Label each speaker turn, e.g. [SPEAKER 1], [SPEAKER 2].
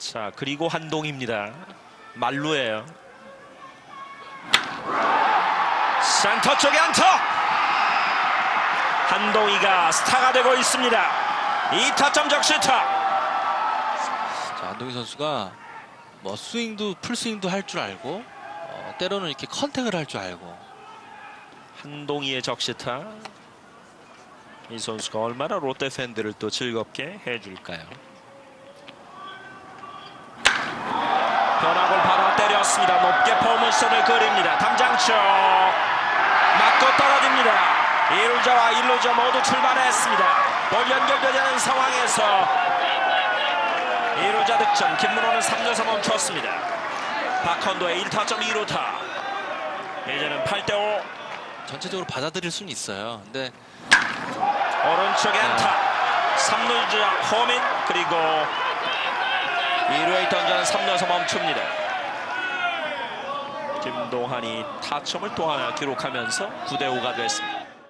[SPEAKER 1] 자 그리고 한동입니다. 말루예요. 센터 쪽에 안터. 한동희가 스타가 되고 있습니다. 2타점 적시타.
[SPEAKER 2] 자, 안동희 선수가 뭐 스윙도 풀스윙도 할 줄 알고 어, 때로는 이렇게 컨택을 할 줄 알고
[SPEAKER 1] 한동희의 적시타. 이 선수가 얼마나 롯데 팬들을 또 즐겁게 해줄까요? 변화골 바로 때렸습니다. 높게 포물선을 그립니다. 담장쪽 맞고 떨어집니다. 1루자와 1루자 모두 출발했습니다. 볼 연결되는 상황에서 1루자 득점 김문호는 3루에서 멈췄습니다. 박헌도의 1타점 2루타 이제는 8대5
[SPEAKER 2] 전체적으로 받아들일 수는 있어요. 근데
[SPEAKER 1] 오른쪽 안타 3루자 호민 그리고 2루에 던져는 3루에서 멈춥니다. 김동환이 타점을 또 하나 기록하면서 9대5가 됐습니다